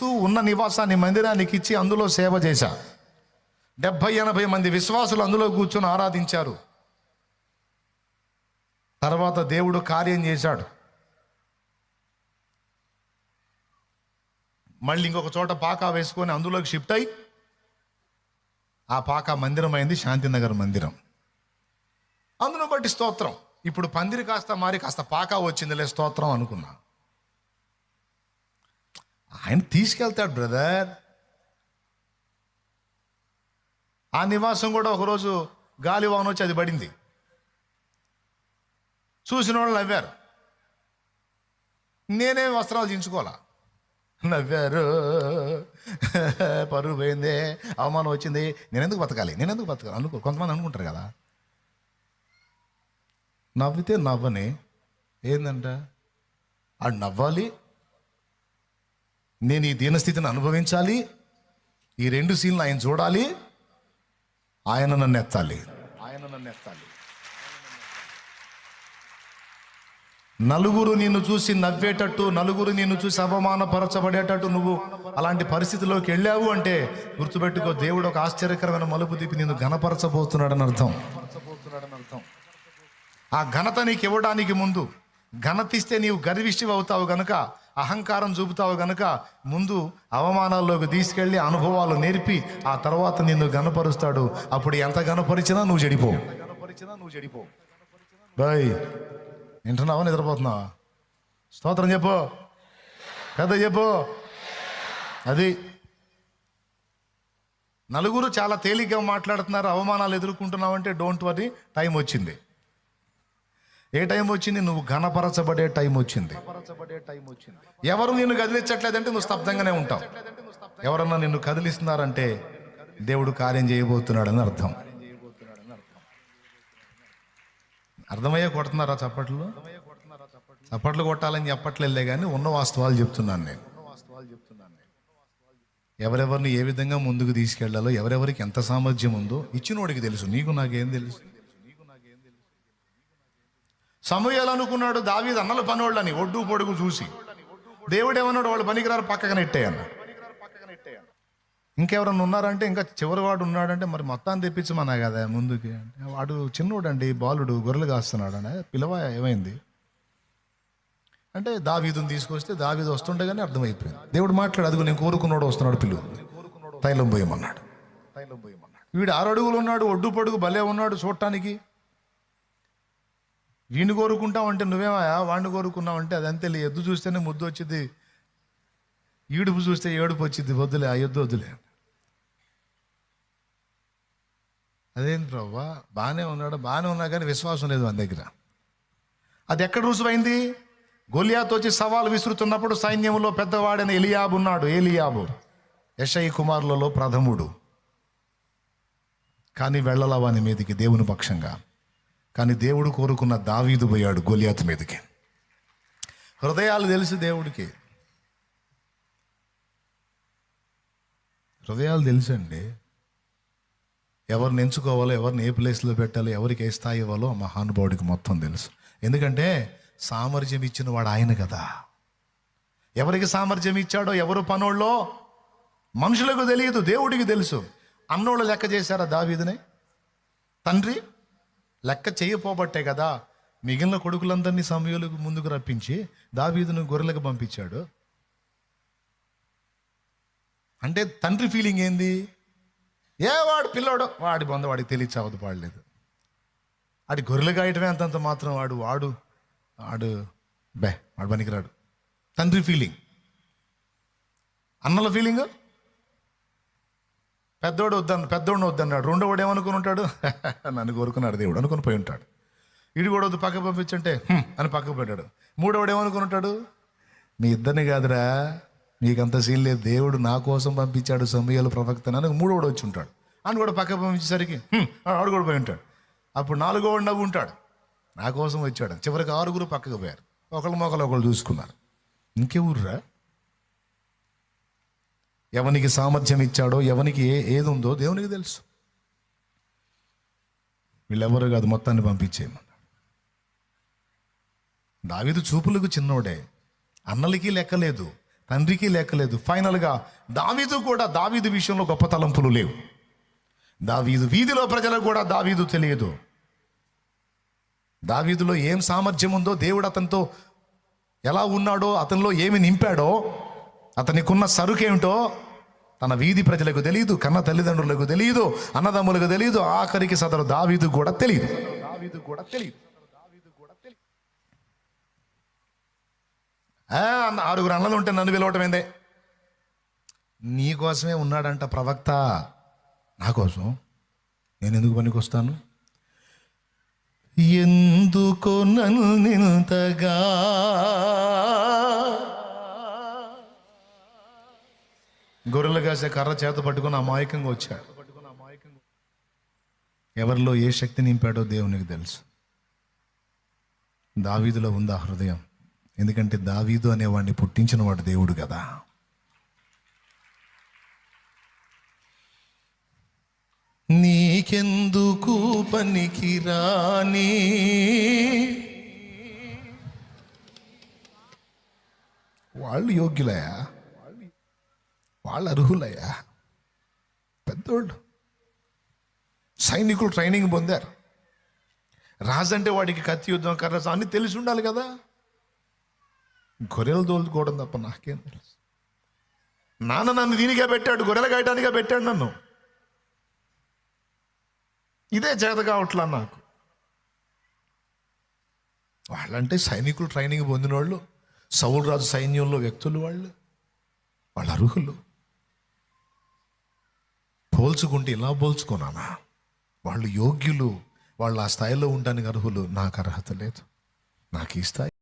క్రీస్తు ఉన్న నివాసాన్ని మందిరానికి ఇచ్చి అందులో సేవ చేశా. డెబ్భై ఎనభై మంది విశ్వాసులు అందులో కూర్చొని ఆరాధించారు. తర్వాత దేవుడు కార్యం చేశాడు. మళ్ళీ ఇంకొక చోట పాకా వేసుకొని అందులోకి షిఫ్ట్ అయి ఆ పాక మందిరం అయింది శాంతినగర్ మందిరం. అందును బట్టి స్తోత్రం. ఇప్పుడు పందిరి కాస్త మారి కాస్త పాకా వచ్చిందిలే స్తోత్రం అనుకున్నా. ఆయన తీసుకెళ్తాడు బ్రదర్. ఆ నివాసం కూడా ఒకరోజు గాలి వాన వచ్చి అది పడింది. చూసిన వాళ్ళు నవ్వారు. నేనే వస్త్రాలు దించుకోవాలా నవ్వారు. పరుగు పోయింది అవమానం వచ్చింది. నేను ఎందుకు బతకాలి? నేను ఎందుకు బతకాలి? అనుకో కొంతమంది అనుకుంటారు కదా. నవ్వితే నవ్వని ఏందంట? అది నవ్వాలి నేను ఈ దీనస్థితిని అనుభవించాలి. ఈ రెండు సీన్లు ఆయన చూడాలి. ఆయన నన్ను ఎత్తాలి. ఆయన నన్ను ఎత్తాలి. నలుగురు నిన్ను చూసి నవ్వేటట్టు నలుగురు నిన్ను చూసి అవమానపరచబడేటట్టు నువ్వు అలాంటి పరిస్థితిలోకి వెళ్ళావు అంటే గుర్తుపెట్టుకో దేవుడు ఒక ఆశ్చర్యకరమైన మలుపు తిప్పి నిన్ను ఘనపరచబోతున్నాడని అర్థం. ఆ ఘనత నీకు ఇవ్వడానికి ముందు ఘనతిస్తే నీవు గర్విష్టివి అవుతావు గనుక అహంకారం చూపుతావు గనుక ముందు అవమానాల్లోకి తీసుకెళ్ళి అనుభవాలు నేర్పి ఆ తర్వాత నిన్ను గనపరుస్తాడు అప్పుడు ఎంత గనపరిచినా నువ్వు చెడిపో. నువ్వు చెడిపో బాయ్ వింటున్నావా? నిద్రపోతున్నావా? స్తోత్రం చెప్పు. పెద్ద చెప్పు. అది నలుగురు చాలా తేలిగ్గా మాట్లాడుతున్నారు అవమానాలు ఎదుర్కొంటున్నావంటే డోంట్ వరీ టైం వచ్చింది. ఏ టైం వచ్చింది? నువ్వు ఘనపరచబడే టైం వచ్చింది. ఎవరు నిన్ను కదిలించట్లేదంటే నువ్వు స్తబ్దంగానే ఉంటావు. ఎవరన్నా నిన్ను కదిలిస్తున్నారంటే దేవుడు కార్యం చేయబోతున్నాడని అర్థం. అర్థమయ్యే కొడుతున్నారా చప్పట్లు? చప్పట్లు కొట్టాలని చెప్పట్లేదులే కానీ ఉన్న వాస్తవాలు చెప్తున్నాను నేను. ఎవరెవరిని ఏ విధంగా ముందుకు తీసుకెళ్ళాలో ఎవరెవరికి ఎంత సామర్థ్యం ఉందో ఇచ్చినోడికి తెలుసు. నీకు నాకేం తెలుసు? సమయాలు అనుకున్నాడు దావీదు అన్నల పనోళ్ళని ఒడ్డు పొడుగు చూసి. దేవుడు ఏమన్నాడు వాళ్ళు పనికిరారు పక్కన నెట్టేయన్న ఇంకెవరన్నా ఉన్నారంటే ఇంకా చివరి వాడు ఉన్నాడంటే మరి మొత్తాన్ని తెప్పించమన్నా కదా ముందుకి. వాడు చిన్నోడండి బాలుడు గొర్రెలు కాస్తున్నాడు అని పిలవ ఏమైంది? అంటే దావీదుని తీసుకొస్తే దావీదు వస్తుండగానే అర్థమైపోయింది. దేవుడు మాట్లాడు అదిగో నేను కోరుకున్నాడు వస్తున్నాడు పిలువు తైలం పోయమన్నాడు తైలం పోయమన్నాడు. వీడు ఆరు అడుగులు ఉన్నాడు ఒడ్డు పొడుగు భలే ఉన్నాడు చూడటానికి. వీడిని కోరుకుంటావంటే నువ్వేమయ్యా? వాడిని కోరుకున్నావంటే అది అంతే ఎద్దు చూస్తేనే ముద్దు వచ్చింది. ఈడుపు చూస్తే ఏడుపు వచ్చింది. వద్దులే ఆ ఎద్దు వద్దులే అదేంటి ప్రవ్వా? బాగానే ఉన్నాడు? బాగానే ఉన్నా కానీ విశ్వాసం లేదు మన దగ్గర. అది ఎక్కడ రుజువైంది? గొలియాతో వచ్చి సవాలు విసురుతున్నప్పుడు సైన్యంలో పెద్దవాడైన ఎలియాబు ఉన్నాడు. ఏలియాబు యషయి కుమారులలో ప్రథముడు. కానీ వెళ్ళలా వాని మీదకి? దేవుని పక్షంగా. కానీ దేవుడు కోరుకున్న దావీదు పోయాడు గొలియాతు మీదకి. హృదయాలు తెలుసు దేవుడికి. హృదయాలు తెలుసండి. ఎవరిని ఎంచుకోవాలో ఎవరిని ఏ ప్లేస్లో పెట్టాలో ఎవరికి ఏ స్థాయి ఇవ్వాలో ఆ మహానుభావుడికి మొత్తం తెలుసు. ఎందుకంటే సామర్థ్యం ఇచ్చిన వాడు ఆయన కదా. ఎవరికి సామర్థ్యం ఇచ్చాడో ఎవరు పనోళ్ళో మనుషులకు తెలియదు దేవుడికి తెలుసు. అన్నోళ్ళు లెక్క చేశారా దావీదిని? తండ్రి? లెక్క చేయపోబట్టే కదా మిగిలిన కొడుకులందరినీ సమయంలో ముందుకు రప్పించి దావీదును గొర్రెలకు పంపించాడు. అంటే తండ్రి ఫీలింగ్ ఏంది? ఏ వాడు పిల్లోడు వాడి బొంద వాడికి తెలియచావదు పాడలేదు. వాడి గొర్రెలు గాయటమే అంతంత మాత్రం వాడు వాడు వాడు బే వాడు పనికిరాడు. తండ్రి ఫీలింగ్. అన్నల ఫీలింగ్? పెద్దోడు వద్దన్న పెద్దోడిని వద్దన్నాడు. రెండోవాడు ఏమనుకుని ఉంటాడు? నన్ను కోరుకున్నాడు దేవుడు. అనుకుని పోయి ఉంటాడు. ఇడి కూడా వద్దు పక్క పంపించంటే అని పక్కకు పెట్టాడు. మూడోవాడు ఏమనుకుని ఉంటాడు? మీ ఇద్దరిని కాదురా. నీకంత సీన్ లేదు. దేవుడు నా కోసం పంపించాడు సమయాలు ప్రవక్త అని మూడోడు వచ్చి ఉంటాడు. అని కూడా పక్క పంపించేసరికి ఆడు కూడా పోయి ఉంటాడు. అప్పుడు నాలుగోవాడు నవ్వు ఉంటాడు. నా కోసం వచ్చాడు. చివరికి ఆరుగురు పక్కకు పోయారు. ఒకళ్ళు మొక్కలు ఒకళ్ళు చూసుకున్నారు. ఇంకెవరురా? ఎవనికి సామర్థ్యం ఇచ్చాడో ఎవనికి ఏ ఏది ఉందో దేవునికి తెలుసు. వీళ్ళెవరు కాదు మొత్తాన్ని పంపించేయమన్నాడు. దావిదు చూపులకు చిన్నోడే. అన్నలకి లెక్కలేదు తండ్రికి లెక్కలేదు. ఫైనల్గా దావీదు కూడా దావీదు విషయంలో గొప్ప తలంపులు లేవు. దావీదు వీధిలో ప్రజలకు కూడా దావీదు తెలియదు. దావీదులో ఏం సామర్థ్యం ఉందో దేవుడు అతనితో ఎలా ఉన్నాడో అతనిలో ఏమి నింపాడో అతనికున్న సరుకేమిటో తన వీధి ప్రజలకు తెలియదు కన్న తల్లిదండ్రులకు తెలియదు అన్నదమ్ములకు తెలియదు ఆఖరికి సదరు దావీదు కూడా తెలియదు దావీదు కూడా తెలియదు ఆరుగురు అన్నలు ఉంటే నన్ను పిలవటం ఏందే నీ కోసమే ఉన్నాడంట ప్రవక్త. నా కోసం? నేను ఎందుకు పనికొస్తాను? ఎందుకో నన్నింతగా గొర్రెలు కాసే కర్ర చేత పట్టుకుని అమాయకంగా వచ్చాడు. ఎవరిలో ఏ శక్తి నింపాడో దేవునికి తెలుసు. దావీదులో ఉందా హృదయం? ఎందుకంటే దావీదు అనేవాడిని పుట్టించిన వాడు దేవుడు కదా. నీకెందుకు పనికి రాని వాళ్ళు యోగ్యులయా? వాళ్ళు అర్హులయ్యా. పెద్దోళ్ళు. సైనికులు ట్రైనింగ్ పొందారు. రాజు అంటే వాడికి కత్తి యుద్ధం కర్రస అన్ని తెలిసి ఉండాలి కదా. గొర్రెలు తోలుకోవడం తప్ప నాకేం తెలుసు. నాన్న నన్ను దీనిగా పెట్టాడు గొర్రెలు కాయటానిగా పెట్టాడు నన్ను. ఇదే చేత కావట్లా నాకు. వాళ్ళంటే సైనికులు ట్రైనింగ్ పొందిన వాళ్ళు సౌలరాజు సైన్యంలో వ్యక్తులు వాళ్ళు. వాళ్ళు అర్హులు. పోల్చుకుంటే ఇలా పోల్చుకున్నానా? వాళ్ళు యోగ్యులు వాళ్ళు ఆ స్థాయిలో ఉండడానికి అర్హులు నాకు అర్హత లేదు. నాకు ఈ స్థాయి